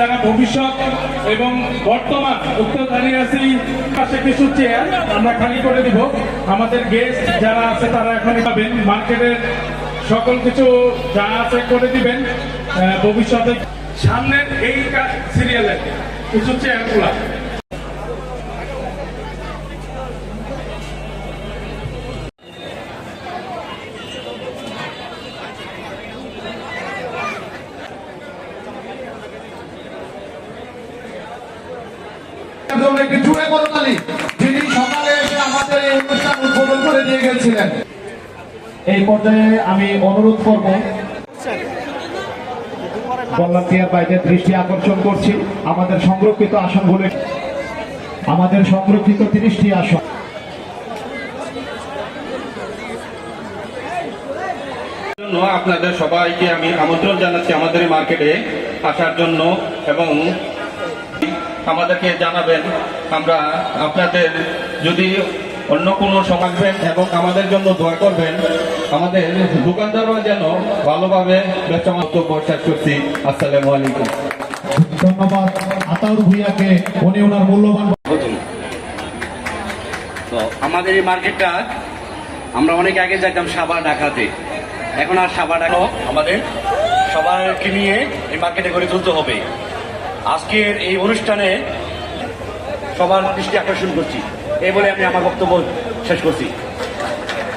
যারা ভবিষ্যৎ এবং বর্তমান উত্তর আছি, পাশে কিছু চেয়ার আমরা খালি করে দিব। আমাদের গেস্ট যারা আছে তারা এখন পাবেন। মার্কেটের সকল কিছু যা আছে করে দিবেন। ভবিষ্যতে সামনের এই সিরিয়ালে কিছু চেয়ারগুলা একটি জুড়ে করতালি। যিনি সকালে এসে আমাদের এই অনুষ্ঠান উদ্বোধন করে দিয়ে গেছিলেন। এই পর্যায়ে আমি অনুরোধ করব ভলান্টিয়ার বাইদের দৃষ্টি আকর্ষণ করছি আমাদের সংরক্ষিত আসনগুলো আমাদের সংরক্ষিত তিরিশটি আসন। জন্য আপনাদের সবাইকে আমি আমন্ত্রণ জানাচ্ছি আমাদের মার্কেটে আসার জন্য এবং আমাদেরকে জানাবেন। আমরা আপনাদের যদি অন্য কোনো সমাজবেন এবং আমাদের জন্য দোয়া করবেন আমাদের দোকানদাররা যেন ভালোভাবে ব্যবসা বক্তব্য শেষ করছি। আসসালামু আলাইকুম। ধন্যবাদ। আতাউর ভুইয়াকে উনি ওনার মূল্যবান তো আমাদের এই মার্কেটটা আমরা অনেক আগে যাইতাম সাবা ঢাকাতে। এখন আর সাবা ঢাকা আমাদের সবাইকে নিয়ে এই মার্কেটে গড়ে তুলতে হবে। আজকের এই অনুষ্ঠানে সবার দৃষ্টি আকর্ষণ করছি। এই বলে আমি আমার বক্তব্য শেষ করছি।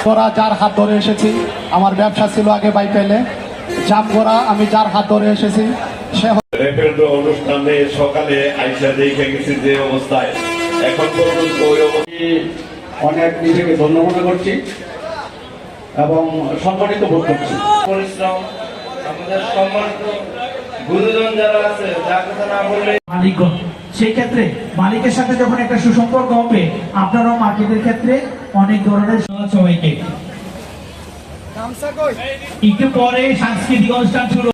করা যার হাত ধরে এসেছি আমার ব্যবসা ছিল আগে বাইপেলে। জাম করা আমি যার হাত ধরে এসেছি সে অনুষ্ঠানে সকালে আইসা দেখে গেছি যে অবস্থায়। এখন পর্যন্ত অনেক নিজেকে ধন্য মনে করছি এবং সম্মানিত বোধ করছি। পরিশ্রম আমাদের সম্মানিত গুরুজন যারা আছে যার কথা না বললে মালিকগণ সেই ক্ষেত্রে মালিকের সাথে যখন একটা সুসম্পর্ক হবে আপনারাও মার্কেটের ক্ষেত্রে অনেক ধরনের সবাইকে। একটু পরে সাংস্কৃতিক অনুষ্ঠান শুরু